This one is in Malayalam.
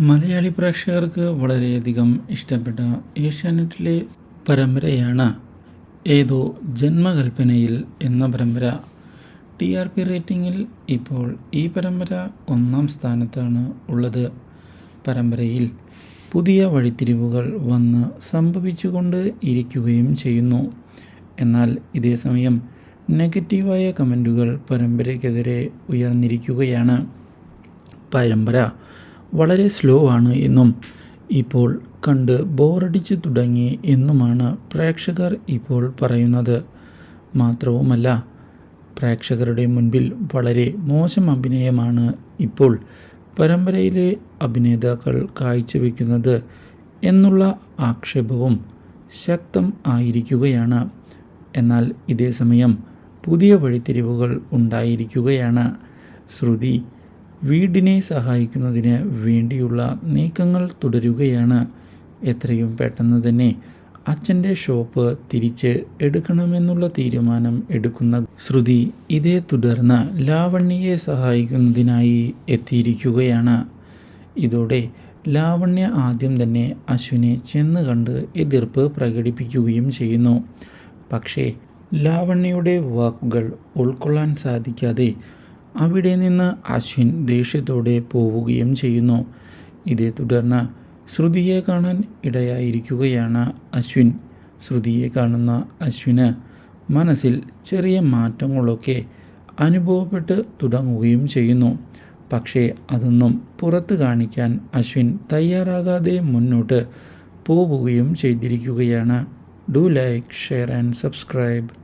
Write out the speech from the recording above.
മലയാളി പ്രേക്ഷകർക്ക് വളരെയധികം ഇഷ്ടപ്പെട്ട ഏഷ്യാനെറ്റിലെ പരമ്പരയാണ് ഏതോ ജന്മകൽപ്പനയിൽ എന്ന പരമ്പര. ടി ആർ പി റേറ്റിംഗിൽ ഇപ്പോൾ ഈ പരമ്പര ഒന്നാം സ്ഥാനത്താണ് ഉള്ളത്. പരമ്പരയിൽ പുതിയ വഴിത്തിരിവുകൾ വന്ന് സംഭവിച്ചുകൊണ്ട് ഇരിക്കുകയും ചെയ്യുന്നു. എന്നാൽ ഇതേ സമയം നെഗറ്റീവായ കമന്റുകൾ പരമ്പരയ്ക്കെതിരെ ഉയർന്നിരിക്കുകയാണ്. പരമ്പര വളരെ സ്ലോ ആണ് എന്നും ഇപ്പോൾ കണ്ട് ബോറടിച്ചു തുടങ്ങി എന്നുമാണ് പ്രേക്ഷകർ ഇപ്പോൾ പറയുന്നത്. മാത്രവുമല്ല പ്രേക്ഷകരുടെ മുൻപിൽ വളരെ മോശം അഭിനയമാണ് ഇപ്പോൾ പരമ്പരയിലെ അഭിനേതാക്കൾ കാഴ്ചവെക്കുന്നത് എന്നുള്ള ആക്ഷേപവും ശക്തം ആയിരിക്കുകയാണ്. എന്നാൽ ഇതേസമയം പുതിയ വഴിത്തിരിവുകൾ ഉണ്ടായിരിക്കുകയാണ്. ശ്രുതി വീടിനെ സഹായിക്കുന്നതിന് വേണ്ടിയുള്ള നീക്കങ്ങൾ തുടരുകയാണ്. എത്രയും പെട്ടെന്ന് തന്നെ അച്ഛന്റെ ഷോപ്പ് തിരിച്ച് എടുക്കണമെന്നുള്ള തീരുമാനം എടുക്കുന്ന ശ്രുതി ഇതേ തുടർന്ന് ലാവണ്യയെ സഹായിക്കുന്നതിനായി എത്തിയിരിക്കുകയാണ്. ഇതോടെ ലാവണ്യ ആദ്യം തന്നെ അശ്വിനെ ചെന്ന് കണ്ട് എതിർപ്പ് പ്രകടിപ്പിക്കുകയും ചെയ്യുന്നു. പക്ഷേ ലാവണ്യയുടെ വാക്കുകൾ ഉൾക്കൊള്ളാൻ സാധിക്കാതെ അവിടെ നിന്ന് അശ്വിൻ ദേഷ്യത്തോടെ പോവുകയും ചെയ്യുന്നു. ഇതേ തുടർന്ന് ശ്രുതിയെ കാണാൻ ഇടയായിരിക്കുകയാണ് അശ്വിൻ. ശ്രുതിയെ കാണുന്ന അശ്വിന് മനസ്സിൽ ചെറിയ മാറ്റങ്ങളൊക്കെ അനുഭവപ്പെട്ട് തുടങ്ങുകയും ചെയ്യുന്നു. പക്ഷേ അതൊന്നും പുറത്ത് കാണിക്കാൻ അശ്വിൻ തയ്യാറാകാതെ മുന്നോട്ട് പോവുകയും ചെയ്തിരിക്കുകയാണ്. Do like share and subscribe.